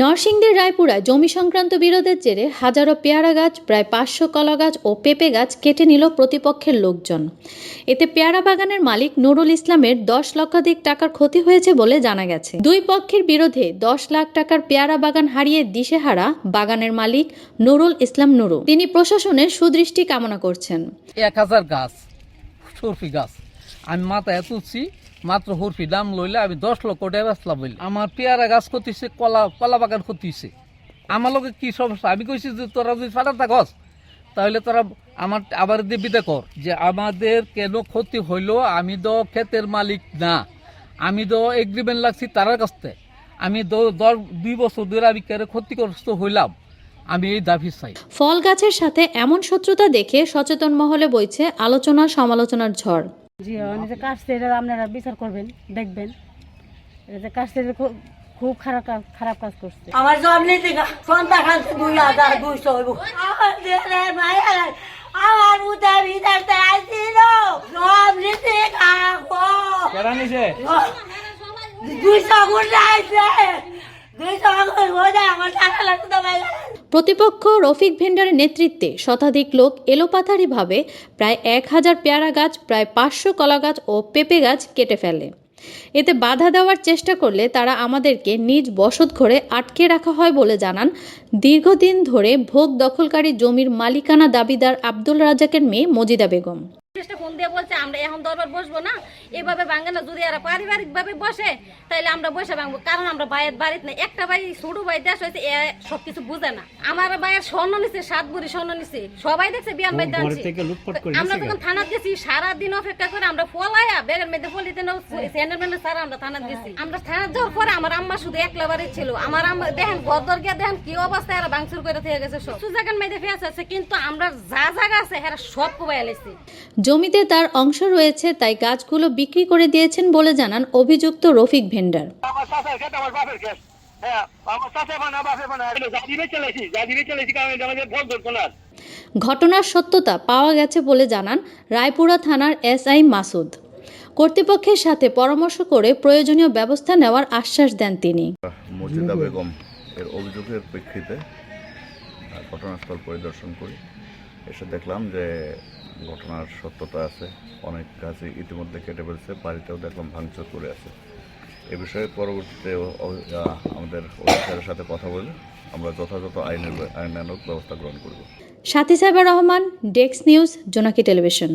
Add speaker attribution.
Speaker 1: নরসিংদীর রায়পুরায় জমি সংক্রান্ত বিরোধের জেরে হাজারো পেয়ারা গাছ প্রায় পাঁচশো কলা গাছ ও পেঁপে গাছ কেটে নিল প্রতিপক্ষের লোকজন। এতে পেয়ারা বাগানের মালিক নুরুল ইসলামের দশ লক্ষাধিক টাকার ক্ষতি হয়েছে বলে জানা গেছে। দুই পক্ষের বিরোধে দশ লাখ টাকার পেয়ারা বাগান হারিয়ে দিশেহারা বাগানের মালিক নুরুল ইসলাম নুরু। তিনি প্রশাসনের সুদৃষ্টি কামনা করছেন।
Speaker 2: এক হাজার গাছ সরফি গাছ। আমি মাথায় তুলছি মাত্র হরফি দাম লইলে আমি দশ লক্ষ টাকা বেচলাম বলি আমার পেয়ারা গাছ ক্ষতিছে, কলা কলা বাগান ক্ষতিছে। আমার লোকে কি সমস্যা? আমি কইছি যে তোরা যদি ফাটাতা গছ তাহলে তোরা আমার আবার দিয়ে বিদা কর যে আমাদের কেন ক্ষতি হইল, আমি তো ক্ষেতের মালিক না। আমি তো এগ্রিমেন্ট লাগছি তার কাছ আমি দ- দশ, দুই বছর ধরে আমি কেন ক্ষতিগ্রস্ত হইলাম? আমি এই দাবি চাই।
Speaker 1: ফল গাছের সাথে এমন শত্রুতা দেখে সচেতন মহলে বইছে আলোচনা সমালোচনার ঝড়।
Speaker 3: জি যে এটা আপনারা বিচার করবেন দেখবেন। এটা যে কাজটা খুব খুব খারাপ কাজ খারাপ কাজ করছে।
Speaker 4: আমার জব নিতে গা সন্ধ্যা খানতে দুই হাজার দুইশো হইব। আমার উদার ভিতরতে আসছিল জব নিতে দুইশো আইছে দুইশো গুন্ডা হয়ে আমার টাকা লাগতো ভাই
Speaker 1: প্রতিপক্ষ রফিক ভেন্ডারের নেতৃত্বে শতাধিক লোক এলোপাথারিভাবে প্রায় এক হাজার পেয়ারা গাছ, প্রায় পাঁচশো কলা গাছ ও পেঁপে গাছ কেটে ফেলে। এতে বাধা দেওয়ার চেষ্টা করলে তারা আমাদেরকে নিজ বসত ঘরে আটকে রাখা হয় বলে জানান দীর্ঘদিন ধরে ভোগ দখলকারী জমির মালিকানা দাবিদার আব্দুল রাজাকের মেয়ে মজিদা বেগম।
Speaker 5: পুলিশটা ফোন দিয়ে বলছে আমরা এখন দরবার বসবো না। এভাবে ভাঙে না। যদি এরা পারিবারিক বসে তাহলে আমরা বসে ভাঙবো। কারণ আমরা বাইয়ের বাড়িতে না একটা ভাই ছোট ভাই দেশ হয়েছে এ সবকিছু বুঝে না। আমার ভাইয়ের স্বর্ণ নিছে সাত বুড়ি স্বর্ণ নিছে। সবাই দেখছে বিয়ান ভাই দাঁড়িয়ে আমরা যখন থানাত গেছি সারা অপেক্ষা করে আমরা ফলাইয়া বেগের মধ্যে ফলিতে স্যান্ডেল ম্যান্ডেল সারা আমরা থানাত গেছি। আমরা থানাত যাওয়ার পরে আমার আম্মা শুধু একলা বাড়ি ছিল। আমার আম্মা দেখেন ঘর দেখেন কি অবস্থা এরা ভাঙচুর করে থেকে গেছে সব। সুজাগান মেয়েদের ফেস আছে কিন্তু আমরা যা জায়গা আছে এরা সব কোবাই
Speaker 1: জমিতে তার অংশ রয়েছে তাই গাছগুলো বিক্রি করে দিয়েছেন বলে জানান অভিযুক্ত রফিক ভেন্ডার।
Speaker 6: হ্যাঁ
Speaker 1: ঘটনার সত্যতা পাওয়া গেছে বলে জানান রায়পুরা থানার এসআই মাসুদ। কর্তৃপক্ষের সাথে পরামর্শ করে প্রয়োজনীয় ব্যবস্থা নেওয়ার আশ্বাস দেন তিনি।
Speaker 7: মজিদা বেগম এর অভিযোগের প্রেক্ষিতে ঘটনাস্থল পরিদর্শন করি। এসে দেখলাম যে ঘটনার সত্যতা আছে, অনেক কাছে ইতিমধ্যে কেটে ফেলছে, বাড়িতেও দেখলাম ভাঙচুর করে আছে। এ বিষয়ে পরবর্তীতে আমাদের অফিসারের সাথে কথা বলে আমরা যথাযথ আইনের আইনানুক ব্যবস্থা গ্রহণ করব।
Speaker 1: সাথী সাহেবা রহমান ডেক্স নিউজ, জোনাকি টেলিভিশন।